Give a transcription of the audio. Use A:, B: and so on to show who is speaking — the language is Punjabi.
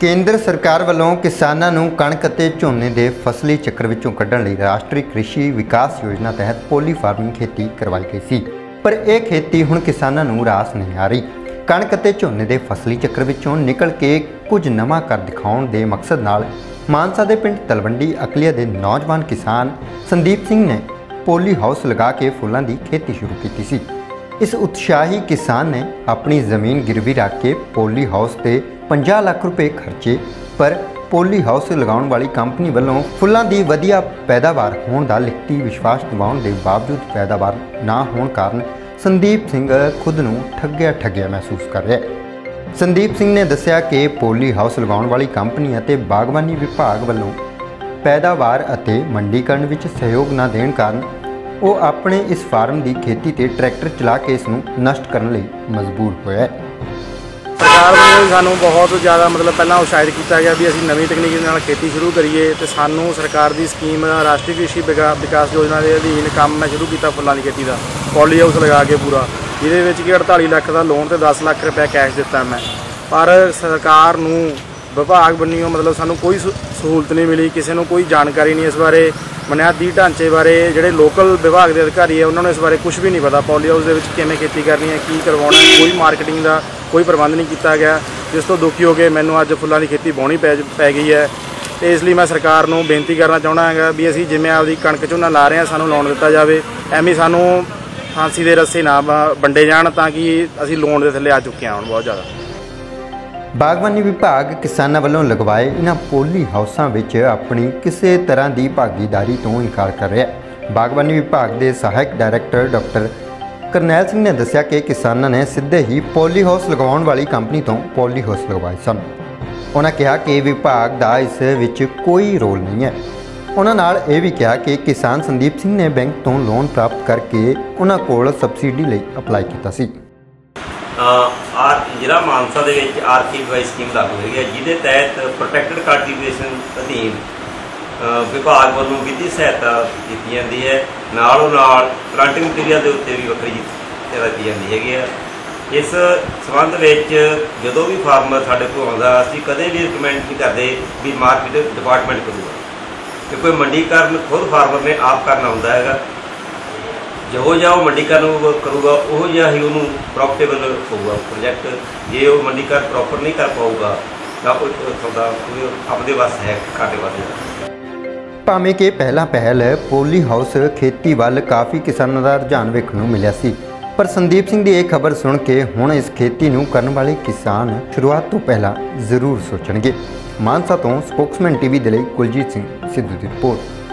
A: ਕੇਂਦਰ ਸਰਕਾਰ ਵੱਲੋਂ ਕਿਸਾਨਾਂ ਨੂੰ ਕਣਕ ਅਤੇ ਝੋਨੇ ਦੇ ਫਸਲੀ ਚੱਕਰ ਵਿੱਚੋਂ ਕੱਢਣ ਲਈ ਰਾਸ਼ਟਰੀ ਕ੍ਰਿਸ਼ੀ ਵਿਕਾਸ ਯੋਜਨਾ ਤਹਿਤ ਪੋਲੀ ਫਾਰਮਿੰਗ ਖੇਤੀ ਕਰਵਾਈ ਗਈ ਸੀ। ਪਰ ਇਹ ਖੇਤੀ ਹੁਣ ਕਿਸਾਨਾਂ ਨੂੰ ਰਾਸ ਨਹੀਂ ਆ ਰਹੀ। ਕਣਕ ਅਤੇ ਝੋਨੇ ਦੇ ਫਸਲੀ ਚੱਕਰ ਵਿੱਚੋਂ ਨਿਕਲ ਕੇ ਕੁਝ ਨਵਾਂ ਕਰ ਦਿਖਾਉਣ ਦੇ ਮਕਸਦ ਨਾਲ ਮਾਨਸਾ ਦੇ ਪਿੰਡ ਤਲਵੰਡੀ ਅਕਲੀਆ ਦੇ ਨੌਜਵਾਨ ਕਿਸਾਨ ਸੰਦੀਪ ਸਿੰਘ ਨੇ ਪੋਲੀ ਹਾਊਸ ਲਗਾ ਕੇ ਫੁੱਲਾਂ ਦੀ ਖੇਤੀ ਸ਼ੁਰੂ ਕੀਤੀ ਸੀ। ਇਸ ਉਤਸ਼ਾਹੀ ਕਿਸਾਨ ਨੇ ਆਪਣੀ ਜ਼ਮੀਨ ਗਿਰਵੀ ਰੱਖ ਕੇ ਪੋਲੀ ਹਾਊਸ ਤੇ 50 ਲੱਖ ਰੁਪਏ ਖਰਚੇ, ਪਰ ਪੋਲੀ ਹਾਊਸ ਲਗਾਉਣ ਵਾਲੀ ਕੰਪਨੀ ਵੱਲੋਂ ਫੁੱਲਾਂ ਦੀ ਵਧੀਆ ਪੈਦਾਵਾਰ ਹੋਣ ਦਾ ਲਿਖਤੀ ਵਿਸ਼ਵਾਸ ਦਿਵਾਉਣ ਦੇ ਬਾਵਜੂਦ ਪੈਦਾਵਾਰ ਨਾ ਹੋਣ ਕਾਰਨ ਸੰਦੀਪ ਸਿੰਘ ਖੁਦ ਨੂੰ ਠੱਗਿਆ ਠੱਗਿਆ ਮਹਿਸੂਸ ਕਰ ਰਿਹਾ ਹੈ। ਸੰਦੀਪ ਸਿੰਘ ਨੇ ਦੱਸਿਆ ਕਿ ਪੋਲੀ ਹਾਊਸ ਲਗਾਉਣ ਵਾਲੀ ਕੰਪਨੀ ਅਤੇ ਬਾਗਬਾਨੀ ਵਿਭਾਗ ਵੱਲੋਂ ਪੈਦਾਵਾਰ ਅਤੇ ਮੰਡੀਕਰਨ ਵਿੱਚ ਸਹਿਯੋਗ ਨਾ ਦੇਣ ਕਾਰਨ ਉਹ ਆਪਣੇ ਇਸ ਫਾਰਮ ਦੀ ਖੇਤੀ ਤੇ ਟਰੈਕਟਰ ਚਲਾ ਕੇ ਇਸ ਨੂੰ ਨਸ਼ਟ ਕਰਨ ਲਈ ਮਜਬੂਰ ਹੋਇਆ ਹੈ।
B: ਸਰਕਾਰ ਵੱਲੋਂ ਵੀ ਸਾਨੂੰ ਬਹੁਤ ਜ਼ਿਆਦਾ ਮਤਲਬ ਪਹਿਲਾਂ ਉਤਸ਼ਾਹਿਤ ਕੀਤਾ ਗਿਆ ਵੀ ਅਸੀਂ ਨਵੀਂ ਤਕਨੀਕ ਦੇ ਨਾਲ ਖੇਤੀ ਸ਼ੁਰੂ ਕਰੀਏ ਤੇ ਸਾਨੂੰ ਸਰਕਾਰ ਦੀ ਸਕੀਮ ਰਾਸ਼ਟਰੀ ਕ੍ਰਿਸ਼ੀ ਵਿਕਾ- ਵਿਕਾਸ ਯੋਜਨਾ ਦੇ ਅਧੀਨ ਕੰਮ ਮੈਂ ਸ਼ੁਰੂ ਕੀਤਾ ਫੁੱਲਾਂ ਦੀ ਖੇਤੀ ਦਾ, ਪੋਲੀ ਹਾਊਸ ਲਗਾ ਕੇ ਪੂਰਾ, ਜਿਹਦੇ ਵਿੱਚ ਕਿ 48 ਲੱਖ ਦਾ ਲੋਨ ਤੇ 10 ਲੱਖ ਰੁਪਏ ਕੈਸ਼ ਦਿੱਤਾ ਮੈਂ। ਪਰ ਸਰਕਾਰ ਨੂੰ, ਵਿਭਾਗ ਬੰਨਿਓ ਮਤਲਬ ਸਾਨੂੰ ਕੋਈ ਸਹੂ- ਸਹੂਲਤ ਨਹੀਂ ਮਿਲੀ, ਕਿਸੇ ਨੂੰ ਕੋਈ ਜਾਣਕਾਰੀ ਨਹੀਂ ਇਸ ਬਾਰੇ, ਬੁਨਿਆਦੀ ਢਾਂਚੇ ਬਾਰੇ, ਜਿਹੜੇ ਲੋਕਲ ਵਿਭਾਗ ਦੇ ਅਧਿਕਾਰੀ ਹੈ ਉਹਨਾਂ ਨੂੰ ਇਸ ਬਾਰੇ ਕੁਝ ਵੀ ਨਹੀਂ ਪਤਾ। ਪੋਲੀ ਹਾਊਸ ਦੇ ਵਿੱਚ ਕਿਵੇਂ ਖੇਤੀ ਕਰਨੀ ਹੈ, ਕੀ ਕਰਵਾਉਣਾ ਕੋਈ ਮਾਰਕੀਟਿੰਗ ਦਾ ਕੋਈ ਪ੍ਰਬੰਧ ਨਹੀਂ ਕੀਤਾ ਗਿਆ, ਜਿਸ ਤੋਂ ਦੁਖੀ ਹੋ ਕੇ ਮੈਨੂੰ ਅੱਜ ਫੁੱਲਾਂ ਦੀ ਖੇਤੀ ਬਾਉਣੀ ਪੈ ਪੈ ਗਈ ਹੈ। ਤੇ ਇਸ ਲਈ ਮੈਂ ਸਰਕਾਰ ਨੂੰ ਬੇਨਤੀ ਕਰਨਾ ਚਾਹੁੰਦਾ ਹਾਂਗਾ ਵੀ ਅਸੀਂ ਜਿਵੇਂ ਆਪਦੀ ਕਣਕ ਝੋਨਾ ਲਾ ਰਹੇ ਹਾਂ, ਸਾਨੂੰ ਲੋਨ ਦਿੱਤਾ ਜਾਵੇ। ਐਵੇਂ ਸਾਨੂੰ ਫਾਂਸੀ ਦੇ ਰੱਸੇ ਨਾ ਵੰਡੇ ਜਾਣ ਤਾਂ ਕਿ ਅਸੀਂ ਲੋਨ ਦੇ ਥੱਲੇ ਆ ਚੁੱਕੇ ਹਾਂ ਹੁਣ ਬਹੁਤ ਜ਼ਿਆਦਾ।
A: ਬਾਗਬਾਨੀ ਵਿਭਾਗ ਕਿਸਾਨਾਂ ਵੱਲੋਂ ਲਗਵਾਏ ਇਹਨਾਂ ਪੋਲੀ ਹਾਊਸਾਂ ਵਿੱਚ ਆਪਣੀ ਕਿਸੇ ਤਰ੍ਹਾਂ ਦੀ ਭਾਗੀਦਾਰੀ ਤੋਂ ਇਨਕਾਰ ਕਰ ਰਿਹਾ ਹੈ। ਬਾਗਬਾਨੀ ਵਿਭਾਗ ਦੇ ਸਹਾਇਕ ਡਾਇਰੈਕਟਰ ਡਾਕਟਰ ਕਰਨੈਲ ਸਿੰਘ ਨੇ ਦੱਸਿਆ ਕਿ ਕਿਸਾਨਾਂ ਨੇ ਸਿੱਧੇ ਹੀ ਪੋਲੀ ਹਾਊਸ ਲਗਵਾਉਣ ਵਾਲੀ ਕੰਪਨੀ ਤੋਂ ਪੋਲੀ ਹਾਊਸ ਲਗਵਾਏ ਸਨ। ਉਹਨਾਂ ਕਿਹਾ ਕਿ ਵਿਭਾਗ ਦਾ ਇਸ ਵਿੱਚ ਕੋਈ ਰੋਲ ਨਹੀਂ ਹੈ। ਉਹਨਾਂ ਨਾਲ ਇਹ ਵੀ ਕਿਹਾ ਕਿ ਕਿਸਾਨ ਸੰਦੀਪ ਸਿੰਘ ਨੇ ਬੈਂਕ ਤੋਂ ਲੋਨ ਪ੍ਰਾਪਤ ਕਰਕੇ ਉਹਨਾਂ ਕੋਲ ਸਬਸਿਡੀ ਲਈ ਅਪਲਾਈ ਕੀਤਾ ਸੀ।
C: ਆਰ ਜ਼ਿਲ੍ਹਾ ਮਾਨਸਾ ਦੇ ਵਿੱਚ ਆਰਕੀਵਾਈ ਸਕੀਮ ਲਾਗੂ ਹੋਈ ਹੈ, ਜਿਹਦੇ ਤਹਿਤ ਪ੍ਰੋਟੈਕਟਡ ਕਲਟੀਵੇਸ਼ਨ ਅਧੀਨ ਵਿਭਾਗ ਵੱਲੋਂ ਵਿੱਤੀ ਸਹਾਇਤਾ ਦਿੱਤੀ ਜਾਂਦੀ ਹੈ। ਨਾਲੋਂ ਨਾਲ ਪਲਾਂਟਿੰਗ ਮਟੀਰੀਅਲ ਦੇ ਉੱਤੇ ਵੀ ਵੱਖਰੀ ਸਹਾਇਤਾ ਦਿੱਤੀ ਜਾਂਦੀ ਹੈਗੀ ਹੈ ਇਸ ਸਬੰਧ ਵਿੱਚ ਜਦੋਂ ਵੀ ਫਾਰਮਰ ਸਾਡੇ ਕੋਲ ਆਉਂਦਾ, ਅਸੀਂ ਕਦੇ ਵੀ ਰਿਕਮੈਂਡ ਨਹੀਂ ਕਰਦੇ ਵੀ ਮਾਰਕੀਟ ਡਿਪਾਰਟਮੈਂਟ ਕਰੂਗਾ ਕਿ ਕੋਈ ਮੰਡੀਕਰਨ ਖੁਦ ਫਾਰਮਰ ਨੇ ਆਪ ਕਰਨਾ ਹੁੰਦਾ ਹੈਗਾ। ਜੋ ਜਿਹਾ ਉਹ ਮੰਡੀਕਰਨ ਕਰੂਗਾ, ਉਹ ਜਿਹਾ ਹੀ ਉਹਨੂੰ ਪ੍ਰੋਫਿਟੇਬਲ ਹੋਊਗਾ ਪ੍ਰੋਜੈਕਟ ਜੇ ਉਹ ਮੰਡੀਕਰਨ ਪ੍ਰੋਪਰ ਨਹੀਂ ਕਰ ਪਾਊਗਾ, ਤਾਂ ਉਹ ਤੁਹਾਡਾ ਕੋਈ ਆਪਦੇ ਵਾਸਤੇ ਹੈ ਘਾਟੇ ਵਾਸਤੇ।
A: ਭਾਵੇਂ ਕਿ ਪਹਿਲਾਂ ਪਹਿਲ ਪੋਲੀ ਹਾਊਸ ਖੇਤੀ ਵੱਲ ਕਾਫੀ ਕਿਸਾਨਾਂ ਦਾ ਰੁਝਾਨ ਵੇਖਣ ਨੂੰ ਮਿਲਿਆ ਸੀ, ਪਰ ਸੰਦੀਪ ਸਿੰਘ ਦੀ ਇਹ ਖਬਰ ਸੁਣ ਕੇ ਹੁਣ ਇਸ ਖੇਤੀ ਨੂੰ ਕਰਨ ਵਾਲੇ ਕਿਸਾਨ ਸ਼ੁਰੂਆਤ ਤੋਂ ਪਹਿਲਾਂ ਜ਼ਰੂਰ ਸੋਚਣਗੇ। ਮਾਨਸਾ ਤੋਂ ਸਪੋਕਸਮੈਨ ਟੀਵੀ ਦੇ ਲਈ ਕੁਲਜੀਤ ਸਿੰਘ ਸਿੱਧੂ ਦੀ ਰਿਪੋਰਟ।